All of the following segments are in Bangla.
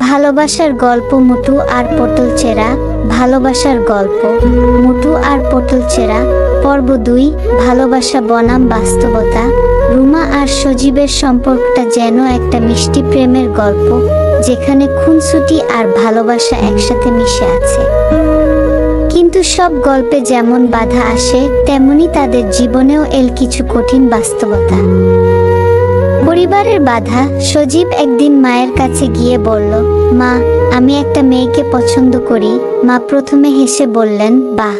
ভালোবাসার গল্প মুটু আর পটল চেরা ভালোবাসার গল্প মুটু আর পটল চেরা পর্ব দুই, ভালোবাসা বনাম বাস্তবতা। রুমা আর সজীবের সম্পর্কটা যেন একটা মিষ্টি প্রেমের গল্প, যেখানে খুনসুটি আর ভালোবাসা একসাথে মিশে আছে। কিন্তু সব গল্পে যেমন বাধা আসে, তেমনি তাদের জীবনেও এল কিছু কঠিন বাস্তবতা। পরিবারের বাধা, সজীব একদিন মায়ের কাছে গিয়ে বলল, মা, আমি একটা মেয়েকে পছন্দ করি। মা প্রথমে হেসে বললেন, বাহ!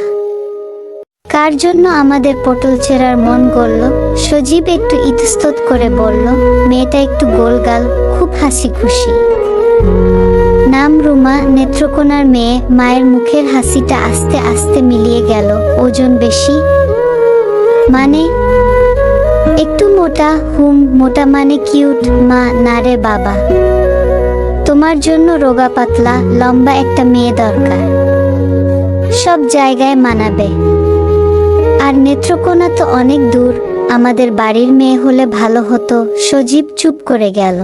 কার জন্য আমাদের পটল ছেঁড়ার মন গড়ল? সজীব একটু ইতস্তত করে বলল, মেয়েটা একটু গোলগাল, খুব হাসি খুশি। নাম রুমা, নেত্রকোনার মেয়ে, মায়ের মুখের হাসিটা আস্তে আস্তে মিলিয়ে গেল, ওজন বেশি। মানে একটু মোটা, হুম, মোটা মানে কিউট মা, না রে বাবা। তোমার জন্য রোগা পাতলা, লম্বা একটা মেয়ে দরকার। সব জায়গায় মানাবে। আর নেত্রকোনা তো অনেক দূর, আমাদের বাড়ির মেয়ে হলে ভালো হতো, সজীব চুপ করে গেল।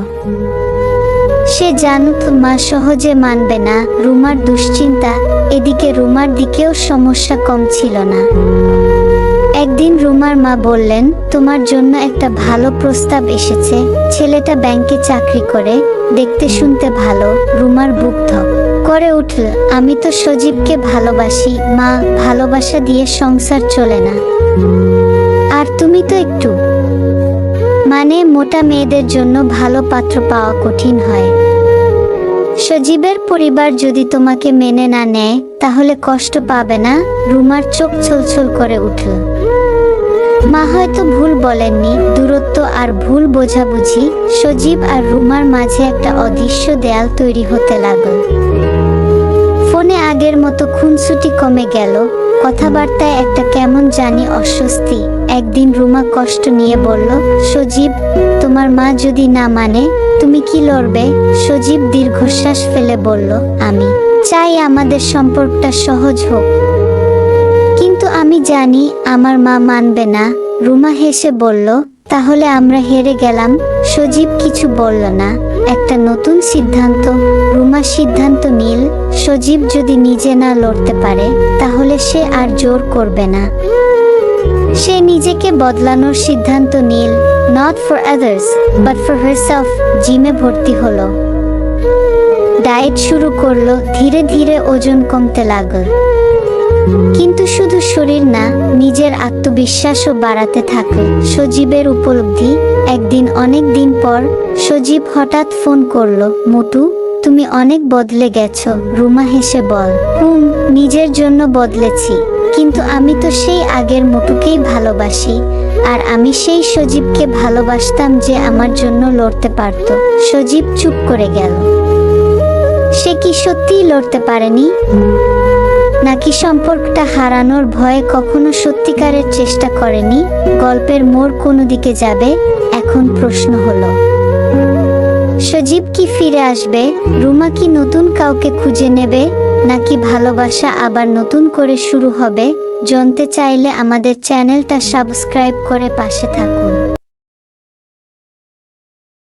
সে জানত মা সহজে মানবে না, রুমার দুশ্চিন্তা, এদিকে রুমার দিকেও সমস্যা কম ছিল না। একদিন রুমার মা বললেন, তোমার জন্য একটা ভালো প্রস্তাব এসেছে। ছেলেটা ব্যাংকে চাকরি করে, দেখতে শুনতে ভালো, রুমার বুক ধক করে উঠল, আমি তো সজীবকে ভালোবাসি, মা, ভালোবাসা দিয়ে সংসার চলে না। আর তুমি তো একটু। মানে মোটা মেয়েদের জন্য ভালো পাত্র পাওয়া কঠিন হয়। সজীবের পরিবার যদি তোমাকে মেনে না নেয়, তাহলে কষ্ট পাবে না? রুমার চোখ ছলছল করে উঠল। মা হয়তো ভুল বলেননি, দূরত্ব আর ভুল বোঝাবুঝি, সজীব আর রুমার মাঝে একটা অদৃশ্য দেয়াল তৈরি হতে লাগল। ফোনে আগের মতো খুনসুটি কমে গেল, কথাবার্তায় একটা কেমন জানি অস্বস্তি। একদিন রুমা কষ্ট নিয়ে বলল, সজীব, তোমার মা যদি না মানে তুমি কি লড়বে? সজীব দীর্ঘশ্বাস ফেলে বলল, আমি চাই আমাদের সম্পর্কটা সহজ হোক। কিন্তু আমি জানি আমার মা মানবে না। রুমা হেসে বলল, তাহলে আমরা হেরে গেলাম? সজীব কিছু বলল না। একটা নতুন সিদ্ধান্ত। রুমা সিদ্ধান্ত নীল। সজীব যদি নিজে না লড়তে পারে, তাহলে সে আর জোর করবে না। সে নিজেকে বদলানোর সিদ্ধান্ত নীল। Not for others but for herself জিমে ভর্তি হলো। ডায়েট শুরু করল। ধীরে ধীরে ওজন কমতে লাগল। কিন্তু শুধু শরীর না, নিজের আত্মবিশ্বাসও বাড়াতে থাকে। সজীবের উপলব্ধি, একদিন অনেক দিন পর সজীব হঠাৎ ফোন করল মোটু তুমি অনেক বদলে গেছো, রুমা হেসে বল। হুম, নিজের জন্য বদলেছি, কিন্তু আমি তো সেই আগের মোটুকেই ভালোবাসি, আর আমি সেই সজীবকে ভালোবাসতাম যে আমার জন্য লড়তে পারত। সজীব চুপ করে গেল। সে কি সত্যিই লড়তে পারেনি? নাকি সম্পর্কটা হারানোর ভয়ে কখনো সত্যিকারের চেষ্টা করেনি? গল্পের মোড় কোনো দিকে যাবে? এখন প্রশ্ন হলো। সজীব কি ফিরে আসবে? রুমা কি নতুন কাউকে খুঁজে নেবে? নাকি ভালোবাসা আবার নতুন করে শুরু হবে? জানতে চাইলে আমাদের চ্যানেলটা সাবস্ক্রাইব করে পাশে থাকুন।